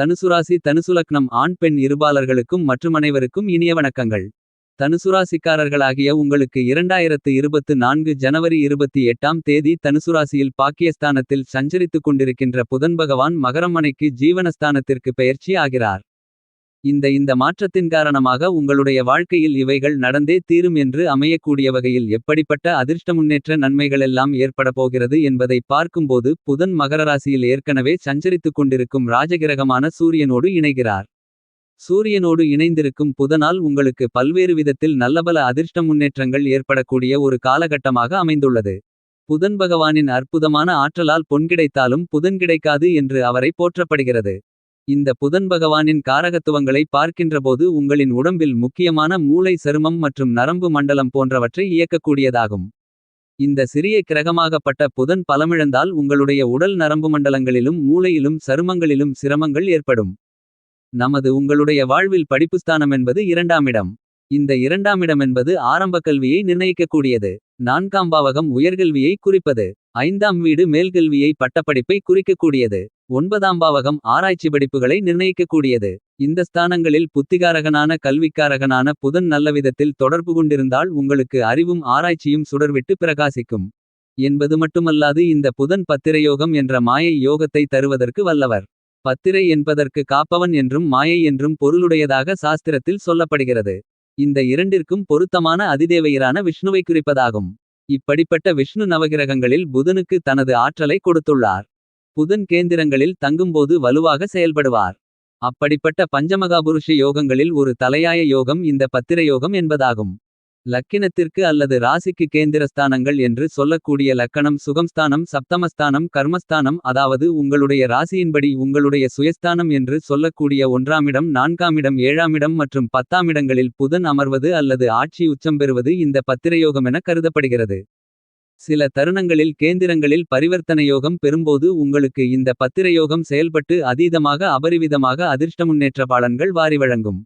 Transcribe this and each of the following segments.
தனுசுராசி தனுசுலக்னம் ஆண் பெண் இருபாலர்களுக்கும் மற்றும் அனைவருக்கும் இனிய வணக்கங்கள். தனுசுராசிக்காரர்களாகிய உங்களுக்கு இரண்டாயிரத்து இருபத்து நான்கு ஜனவரி இருபத்தி எட்டாம் தேதி தனுசுராசியில் பாக்கியஸ்தானத்தில் சஞ்சரித்துக் கொண்டிருக்கின்ற புதன்பகவான் மகரமனைக்கு ஜீவனஸ்தானத்திற்கு பெயர்ச்சி ஆகிறார். இந்த இந்த மாற்றத்தின் காரணமாக உங்களுடைய வாழ்க்கையில் இவைகள் நடந்தே தீரும் என்று அமையக்கூடிய வகையில் எப்படிப்பட்ட அதிர்ஷ்ட முன்னேற்ற நன்மைகளெல்லாம் ஏற்படப் போகிறது என்பதை பார்க்கும்போது புதன் மகரராசியில் ஏற்கனவே சஞ்சரித்துக் கொண்டிருக்கும் ராஜகிரகமான சூரியனோடு இணைகிறார். சூரியனோடு இணைந்திருக்கும் புதனால் உங்களுக்கு பல்வேறு விதத்தில் நல்லபல அதிர்ஷ்ட முன்னேற்றங்கள் ஏற்படக்கூடிய ஒரு காலகட்டமாக அமைந்துள்ளது. புதன் பகவானின் அற்புதமான ஆற்றலால் பொன் கிடைத்தாலும் புதன் கிடைக்காது என்று அவரை போற்றப்படுகிறது. இந்த புதன் பகவானின் காரகத்துவங்களை பார்க்கின்றபோது உங்களின் உடம்பில் முக்கியமான மூளை சருமம் மற்றும் நரம்பு மண்டலம் போன்றவற்றை இயக்கக்கூடியதாகும். இந்த சிறிய கிரகமாகப்பட்ட புதன் பலமிழந்தால் உங்களுடைய உடல் நரம்பு மண்டலங்களிலும் மூளையிலும் சருமங்களிலும் சிரமங்கள் ஏற்படும். நமது உங்களுடைய வாழ்வில் படிப்புஸ்தானமென்பது இரண்டாமிடம். இந்த இரண்டாமிடமென்பது ஆரம்ப கல்வியை நிர்ணயிக்கக்கூடியது. நான்காம் பாவகம் உயர்கல்வியை குறிப்பது. ஐந்தாம் வீடு மேல்கல்வியை பட்டப்படிப்பை குறிக்கக்கூடியது. ஒன்பதாம் பாவகம் ஆராய்ச்சி படிப்புகளை நிர்ணயிக்கக்கூடியது. இந்த ஸ்தானங்களில் புத்திகாரகனான கல்விக்காரகனான புதன் நல்லவிதத்தில் தொடர்பு கொண்டிருந்தால் உங்களுக்கு அறிவும் ஆராய்ச்சியும் சுடர்விட்டு பிரகாசிக்கும். என்பது மட்டுமல்லாது இந்த புதன் பத்திரயோகம் என்ற மாயை யோகத்தை தருவதற்கு வல்லவர். பத்திரை என்பதற்கு காப்பவன் என்றும் மாயை என்றும் பொருளுடையதாக சாஸ்திரத்தில் சொல்லப்படுகிறது. இந்த இரண்டிற்கும் பொருத்தமான அதிதேவையரான விஷ்ணுவை குறிப்பதாகும். இப்படிப்பட்ட விஷ்ணு நவகிரகங்களில் புதனுக்கு தனது ஆற்றலை கொடுத்துள்ளார். புதன் கேந்திரங்களில் தங்கும்போது வலுவாக செயல்படுவார். அப்படிப்பட்ட பஞ்சமகாபுருஷ யோகங்களில் ஒரு தலையாய யோகம் இந்த பத்திர யோகம் என்பதாகும். லக்கினத்திற்கு அல்லது ராசிக்கு கேந்திரஸ்தானங்கள் என்று சொல்லக்கூடிய லக்கணம் சுகம்ஸ்தானம் சப்தமஸ்தானம் கர்மஸ்தானம் அதாவது உங்களுடைய ராசியின்படி உங்களுடைய சுயஸ்தானம் என்று சொல்லக்கூடிய ஒன்றாமிடம் நான்காமிடம் ஏழாமிடம் மற்றும் பத்தாமிடங்களில் புதன் அமர்வது அல்லது ஆட்சி உச்சம் பெறுவது இந்த பத்திரயோகமென கருதப்படுகிறது. சில தருணங்களில் கேந்திரங்களில் பரிவர்த்தனையோகம் பெறும்போது உங்களுக்கு இந்த பத்திரயோகம் செயல்பட்டு அதீதமாக அபரிவிதமாக அதிர்ஷ்ட முன்னேற்ற பாலன்கள் வாரி வழங்கும்.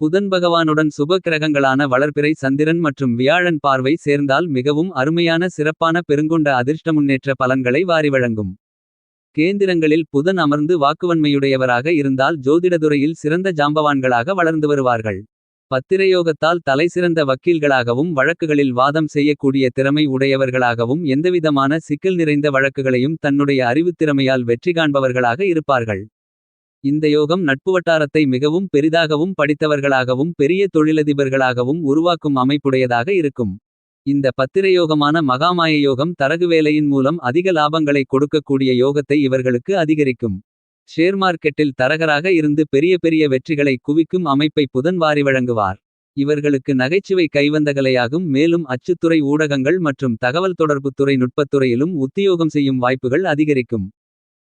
புதன் பகவானுடன் சுப கிரகங்களான வளர்பிறை சந்திரன் மற்றும் வியாழன் பார்வை சேர்ந்தால் மிகவும் அருமையான சிறப்பான பெருங்கொண்ட அதிர்ஷ்ட முன்னேற்ற பலன்களை வாரி வழங்கும். கேந்திரங்களில் புதன் அமர்ந்து வாக்குவன்மையுடையவராக இருந்தால் ஜோதிடதுறையில் சிறந்த ஜாம்பவான்களாக வளர்ந்து வருவார்கள். பத்திரயோகத்தால் தலைசிறந்த வக்கீல்களாகவும் வழக்குகளில் வாதம் செய்யக்கூடிய திறமை உடையவர்களாகவும் எந்தவிதமான சிக்கல் நிறைந்த வழக்குகளையும் தன்னுடைய அறிவுத்திறமையால் வெற்றி காண்பவர்களாக இருப்பார்கள். இந்த யோகம் நட்புவட்டாரத்தை மிகவும் பெரிதாகவும் படித்தவர்களாகவும் பெரிய தொழிலதிபர்களாகவும் உருவாக்கும் அமைப்புடையதாக இருக்கும். இந்த பத்திரயோகமான மகாமாய யோகம் தரகு வேலையின் மூலம் அதிக லாபங்களை கொடுக்கக்கூடிய யோகத்தை இவர்களுக்கு அதிகரிக்கும். ஷேர் மார்க்கெட்டில் தரகராக இருந்து பெரிய பெரிய வெற்றிகளை குவிக்கும் அமைப்பை புதன் வாரி வழங்குவார். இவர்களுக்கு நகைச்சுவை கைவந்தகலையாகும் மேலும் அச்சுத்துறை ஊடகங்கள் மற்றும் தகவல் தொடர்புத்துறை நுட்பத்துறையிலும் உத்தியோகம் செய்யும் வாய்ப்புகள் அதிகரிக்கும்.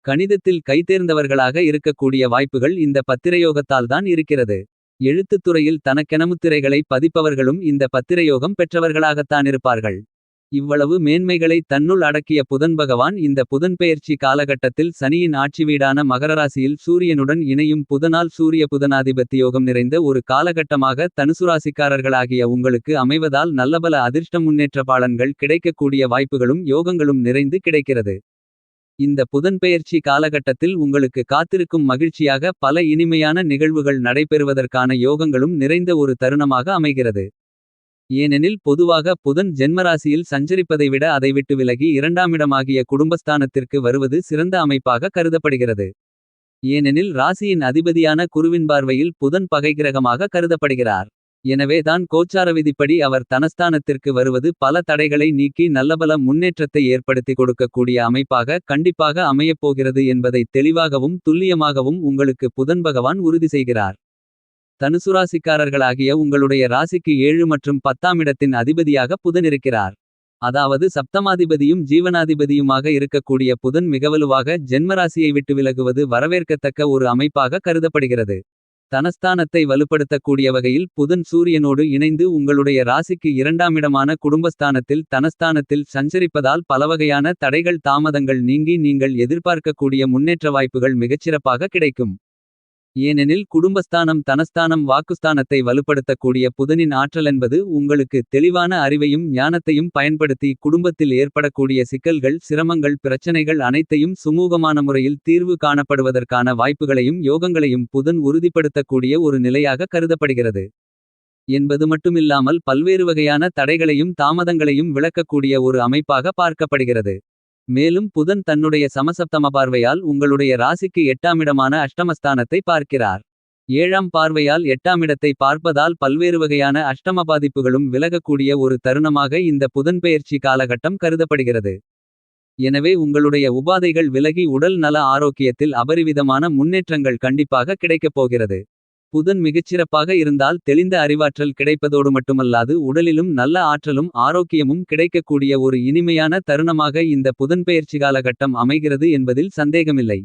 கணிதத்தில் கைதேர்ந்தவர்களாக இருக்கக்கூடிய வாய்ப்புகள் இந்த பத்திரயோகத்தால் தான் இருக்கிறது. எழுத்துத்துறையில் தனக்கெனமுத்திரைகளை பதிப்பவர்களும் இந்த பத்திரயோகம் பெற்றவர்களாகத்தானிருப்பார்கள். இவ்வளவு மேன்மைகளை தன்னுள் அடக்கிய புதன் பகவான் இந்த புதன்பெயர்ச்சி காலகட்டத்தில் சனியின் ஆட்சி வீடான மகரராசியில் சூரியனுடன் இணையும் புதனால் சூரிய புதனாதிபத்தியோகம் நிறைந்த ஒரு காலகட்டமாக தனுசுராசிக்காரர்களாகிய உங்களுக்கு அமைவதால் நல்லபல அதிர்ஷ்ட முன்னேற்ற பாலன்கள் கிடைக்கக்கூடிய வாய்ப்புகளும் யோகங்களும் நிறைந்து கிடைக்கிறது. இந்த புதன்பெயர்ச்சி காலகட்டத்தில் உங்களுக்கு காத்திருக்கும் மகிழ்ச்சியாக பல இனிமையான நிகழ்வுகள் நடைபெறுவதற்கான யோகங்களும் நிறைந்த ஒரு தருணமாக அமைகிறது. ஏனெனில் பொதுவாக புதன் ஜென்மராசியில் சஞ்சரிப்பதை விட அதை விட்டு விலகி இரண்டாமிடமாகிய குடும்பஸ்தானத்திற்கு வருவது சிறந்த அமைப்பாக கருதப்படுகிறது. ஏனெனில் ராசியின் அதிபதியான குருவின் பார்வையில் புதன் பகைகிரகமாக கருதப்படுகிறார். எனவே தான் கோச்சார விதிப்படி அவர் தனஸ்தானத்திற்கு வருவது பல தடைகளை நீக்கி நல்லபல முன்னேற்றத்தை ஏற்படுத்தி கொடுக்கக்கூடிய அமைப்பாக கண்டிப்பாக அமையப்போகிறது என்பதை தெளிவாகவும் துல்லியமாகவும் உங்களுக்கு புதன் பகவான் உறுதி செய்கிறார். தனுசுராசிக்காரர்களாகிய உங்களுடைய ராசிக்கு ஏழு மற்றும் பத்தாமிடத்தின் அதிபதியாக புதன் இருக்கிறார். அதாவது சப்தமாதிபதியும் ஜீவனாதிபதியுமாக இருக்கக்கூடிய புதன் மிகவலுவாக ஜென்மராசியை விட்டு விலகுவது வரவேற்கத்தக்க ஒரு அமைப்பாக கருதப்படுகிறது. தனஸ்தானத்தை வலுப்படுத்தக்கூடிய வகையில் புதன் சூரியனோடு இணைந்து உங்களுடைய ராசிக்கு இரண்டாமிடமான குடும்பஸ்தானத்தில் தனஸ்தானத்தில் சஞ்சரிப்பதால் பலவகையான தடைகள் தாமதங்கள் நீங்கி நீங்கள் எதிர்பார்க்கக்கூடிய முன்னேற்ற வாய்ப்புகள் மிகச்சிறப்பாக கிடைக்கும். ஏனெனில் குடும்பஸ்தானம் தனஸ்தானம் வாக்குஸ்தானத்தை வலுப்படுத்தக்கூடிய புதனின் ஆற்றலென்பது உங்களுக்கு தெளிவான அறிவையும் ஞானத்தையும் பயன்படுத்தி குடும்பத்தில் ஏற்படக்கூடிய சிக்கல்கள் சிரமங்கள் பிரச்சனைகள் அனைத்தையும் சுமூகமான முறையில் தீர்வு காணப்படுவதற்கான வாய்ப்புகளையும் யோகங்களையும் புதன் உறுதிப்படுத்தக்கூடிய ஒரு நிலையாக கருதப்படுகிறது. என்பது மட்டுமில்லாமல் பல்வேறு வகையான தடைகளையும் தாமதங்களையும் விளக்கக்கூடிய ஒரு அமைப்பாக பார்க்கப்படுகிறது. மேலும் புதன் தன்னுடைய சமசப்தம பார்வையால் உங்களுடைய ராசிக்கு எட்டாமிடமான அஷ்டமஸ்தானத்தை பார்க்கிறார். ஏழாம் பார்வையால் எட்டாமிடத்தை பார்ப்பதால் பல்வேறு வகையான அஷ்டம பாதிப்புகளும் விலகக்கூடிய ஒரு தருணமாக இந்த புதன்பெயர்ச்சி காலகட்டம் கருதப்படுகிறது. எனவே உங்களுடைய உபாதைகள் விலகி உடல் நல ஆரோக்கியத்தில் அபரிவிதமான முன்னேற்றங்கள் கண்டிப்பாக கிடைக்கப் போகிறது. புதன் மிகச்சிறப்பாக இருந்தால் தெளிந்த அறிவாற்றல் கிடைப்பதோடு மட்டுமல்லாது உடலிலும் நல்ல ஆற்றலும் ஆரோக்கியமும் கிடைக்கக்கூடிய ஒரு இனிமையான தருணமாக இந்த புதன்பெயர்ச்சி காலகட்டம் அமைகிறது என்பதில் சந்தேகமில்லை.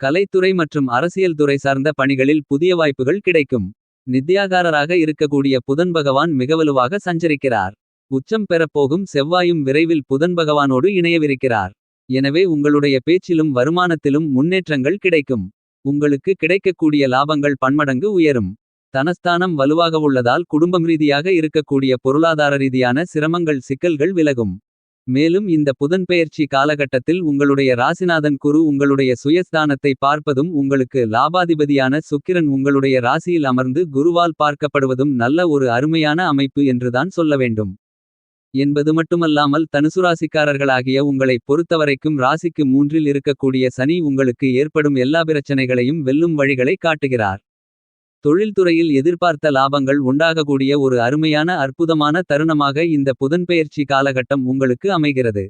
கலைத்துறை மற்றும் அரசியல் துறை சார்ந்த பணிகளில் புதிய வாய்ப்புகள் கிடைக்கும். நித்தியாகாரராக இருக்கக்கூடிய புதன் பகவான் மிகவலுவாக சஞ்சரிக்கிறார். உச்சம் பெறப்போகும் செவ்வாயும் விரைவில் புதன் பகவானோடு இணையவிருக்கிறார். எனவே உங்களுடைய பேச்சிலும் வருமானத்திலும் முன்னேற்றங்கள் கிடைக்கும். உங்களுக்கு கிடைக்கக்கூடிய லாபங்கள் பன்மடங்கு உயரும். தனஸ்தானம் வலுவாக உள்ளதால் குடும்பம் ரீதியாக இருக்கக்கூடிய பொருளாதார ரீதியான சிரமங்கள் சிக்கல்கள் விலகும். மேலும் இந்த புதன்பெயர்ச்சி காலகட்டத்தில் உங்களுடைய ராசிநாதன் குரு உங்களுடைய சுயஸ்தானத்தை பார்ப்பதும் உங்களுக்கு லாபாதிபதியான சுக்கிரன் உங்களுடைய ராசியில் அமர்ந்து குருவால் பார்க்கப்படுவதும் நல்ல ஒரு அருமையான அமைப்பு என்றுதான் சொல்ல வேண்டும். என்பது மட்டுமல்லாமல் தனுசுராசிக்காரர்களாகிய உங்களை பொறுத்தவரைக்கும் ராசிக்கு மூன்றில் இருக்கக்கூடிய சனி உங்களுக்கு ஏற்படும் எல்லா பிரச்சனைகளையும் வெல்லும் வழிகளை காட்டுகிறார். தொழில்துறையில் எதிர்பார்த்த லாபங்கள் உண்டாகக்கூடிய ஒரு அருமையான அற்புதமான தருணமாக இந்த புதன்பெயர்ச்சி காலகட்டம் உங்களுக்கு அமைகிறது.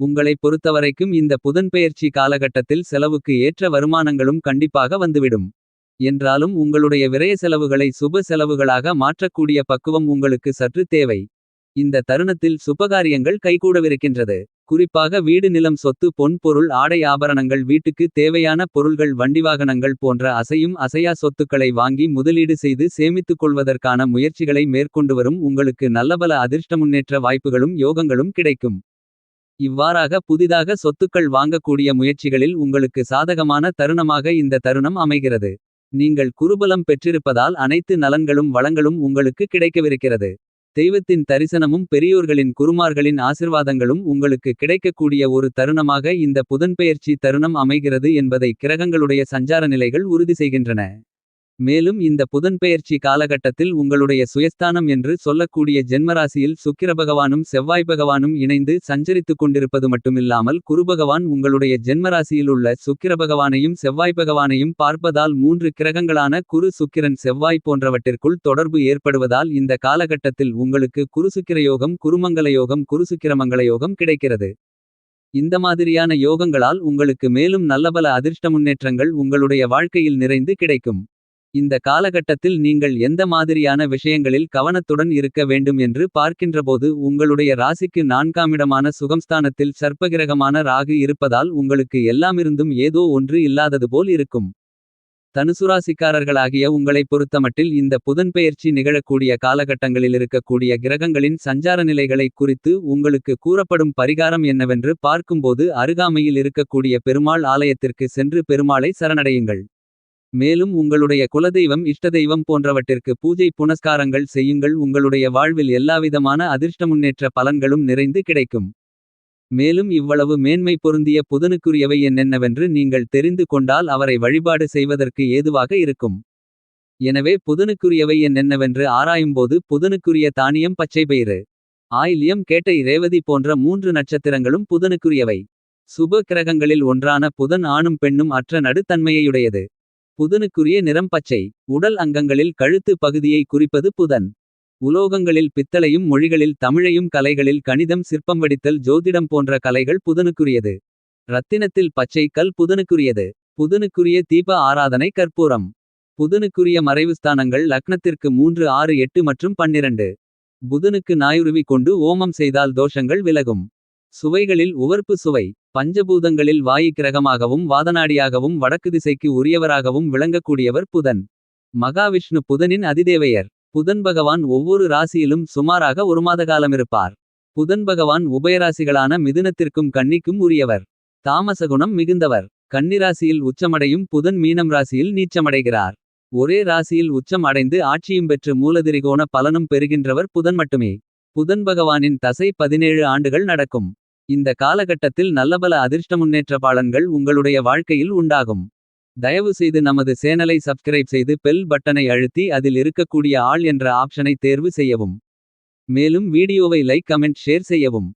உங்களை பொறுத்தவரைக்கும் இந்த புதன்பெயர்ச்சி காலகட்டத்தில் செலவுக்கு ஏற்ற வருமானங்களும் கண்டிப்பாக வந்துவிடும். என்றாலும் உங்களுடைய விரய செலவுகளை சுப செலவுகளாக மாற்றக்கூடிய பக்குவம் உங்களுக்கு சற்று தேவை. இந்த தருணத்தில் சுபகாரியங்கள் கைகூடவிருக்கின்றது. குறிப்பாக வீடு நிலம் சொத்து பொன் பொருள் ஆடை ஆபரணங்கள் வீட்டுக்கு தேவையான பொருள்கள் வண்டிவாகனங்கள் போன்ற அசையும் அசையா சொத்துக்களை வாங்கி முதலீடு செய்து சேமித்துக் கொள்வதற்கான முயற்சிகளை மேற்கொண்டு வரும் உங்களுக்கு நல்லபல அதிர்ஷ்ட முன்னேற்ற வாய்ப்புகளும் யோகங்களும் கிடைக்கும். இவ்வாறாக புதிதாக சொத்துக்கள் வாங்கக்கூடிய முயற்சிகளில் உங்களுக்கு சாதகமான தருணமாக இந்த தருணம் அமைகிறது. நீங்கள் குருபலம் பெற்றிருப்பதால் அனைத்து நலன்களும் வளங்களும் உங்களுக்கு கிடைக்கவிருக்கிறது. தெய்வத்தின் தரிசனமும் பெரியோர்களின் குருமார்களின் ஆசிர்வாதங்களும் உங்களுக்கு கிடைக்கக்கூடிய ஒரு தருணமாக இந்த புதன்பெயர்ச்சி தருணம் அமைகிறது என்பதை கிரகங்களுடைய சஞ்சார நிலைகள் உறுதி செய்கின்றன. மேலும் இந்த புதன்பெயர்ச்சி காலகட்டத்தில் உங்களுடைய சுயஸ்தானம் என்று சொல்லக்கூடிய ஜென்மராசியில் சுக்கிரபகவானும் செவ்வாய் பகவானும் இணைந்து சஞ்சரித்துக் கொண்டிருப்பது மட்டுமில்லாமல் குருபகவான் உங்களுடைய ஜென்மராசியில் உள்ள சுக்கிரபகவானையும் செவ்வாய் பகவானையும் பார்ப்பதால் மூன்று கிரகங்களான குரு சுக்கிரன் செவ்வாய் போன்றவற்றிற்குள் தொடர்பு ஏற்படுவதால் இந்த காலகட்டத்தில் உங்களுக்கு குருசுக்கிர யோகம் குருமங்கல யோகம் யோகம் கிடைக்கிறது. இந்த மாதிரியான யோகங்களால் உங்களுக்கு மேலும் நல்லபல அதிர்ஷ்ட முன்னேற்றங்கள் உங்களுடைய வாழ்க்கையில் நிறைந்து கிடைக்கும். இந்த காலகட்டத்தில் நீங்கள் எந்த மாதிரியான விஷயங்களில் கவனத்துடன் இருக்க வேண்டும் என்று பார்க்கின்றபோது உங்களுடைய ராசிக்கு நான்காமிடமான சுகம்ஸ்தானத்தில் சர்ப்பகிரகமான ராகு இருப்பதால் உங்களுக்கு எல்லாமிருந்தும் ஏதோ ஒன்று இல்லாதது போல் இருக்கும். தனுசுராசிக்காரர்களாகிய உங்களை பொறுத்தமட்டில் இந்த புதன்பெயர்ச்சி நிகழக்கூடிய காலகட்டங்களில் இருக்கக்கூடிய கிரகங்களின் சஞ்சார நிலைகளை குறித்து உங்களுக்கு கூறப்படும் பரிகாரம் என்னவென்று பார்க்கும்போது அருகாமையில் இருக்கக்கூடிய பெருமாள் ஆலயத்திற்கு சென்று பெருமாளை சரணடையுங்கள். மேலும் உங்களுடைய குலதெய்வம் இஷ்டதெய்வம் போன்றவற்றிற்கு பூஜை புனஸ்காரங்கள் செய்யுங்கள். உங்களுடைய வாழ்வில் எல்லாவிதமான அதிர்ஷ்ட முன்னேற்ற பலன்களும் நிறைந்து கிடைக்கும். மேலும் இவ்வளவு மேன்மை பொருந்திய புதனுக்குரியவை என்னென்னவென்று நீங்கள் தெரிந்து கொண்டால் அவரை வழிபாடு செய்வதற்கு ஏதுவாக இருக்கும். எனவே புதனுக்குரியவை என்னென்னவென்று ஆராயும்போது புதனுக்குரிய தானியம் பச்சை பயிறு ஆயில்யம் கேட்டை ரேவதி போன்ற மூன்று நட்சத்திரங்களும் புதனுக்குரியவை. சுப கிரகங்களில் ஒன்றான புதன் ஆணும் பெண்ணும் அற்ற நடுத்தன்மையுடையது. புதனுக்குரிய நிறம் பச்சை. உடல் அங்கங்களில் கழுத்து பகுதியை குறிப்பது புதன். உலோகங்களில் பித்தளையும் மொழிகளில் தமிழையும் கலைகளில் கணிதம் சிற்பம் வடித்தல் ஜோதிடம் போன்ற கலைகள் புதனுக்குரியது. ரத்தினத்தில் பச்சை கல் புதனுக்குரியது. புதனுக்குரிய தீப ஆராதனை கற்பூரம். புதனுக்குரிய மறைவுஸ்தானங்கள் லக்னத்திற்கு மூன்று ஆறு எட்டு மற்றும் பன்னிரண்டு. புதனுக்கு நாயுருவி கொண்டு ஓமம் செய்தால் தோஷங்கள் விலகும். சுவைகளில் உவர்ப்பு சுவை. பஞ்சபூதங்களில் வாயு கிரகமாகவும் வாதநாடியாகவும் வடக்கு திசைக்கு உரியவராகவும் விளங்கக்கூடியவர் புதன் மகாவிஷ்ணு புதனின் அதிதேவையர் புதன் பகவான் ஒவ்வொரு ராசியிலும் சுமாராக ஒரு மாத காலமிருப்பார் புதன் பகவான் உபயராசிகளான மிதுனத்திற்கும் கன்னிக்கும் உரியவர் தாமசகுணம் மிகுந்தவர் கன்னிராசியில் உச்சமடையும் புதன் மீனம் ராசியில் நீச்சமடைகிறார். ஒரே ராசியில் உச்சம் அடைந்து ஆட்சியும் பெற்று மூலதிரிகோண பலனும் பெறுகின்றவர் புதன் மட்டுமே. புதன் பகவானின் தசை 17 ஆண்டுகள் நடக்கும். இந்த காலகட்டத்தில் நல்லபல அதிர்ஷ்ட முன்னேற்ற பாலன்கள் உங்களுடைய வாழ்க்கையில் உண்டாகும். தயவு செய்து நமது சேனலை சப்ஸ்கிரைப் செய்து பெல் பட்டனை அழுத்தி அதில் இருக்கக்கூடிய ஆள் என்ற ஆப்ஷனை தேர்வு செய்யவும். மேலும் வீடியோவை லைக் கமெண்ட் ஷேர் செய்யவும்.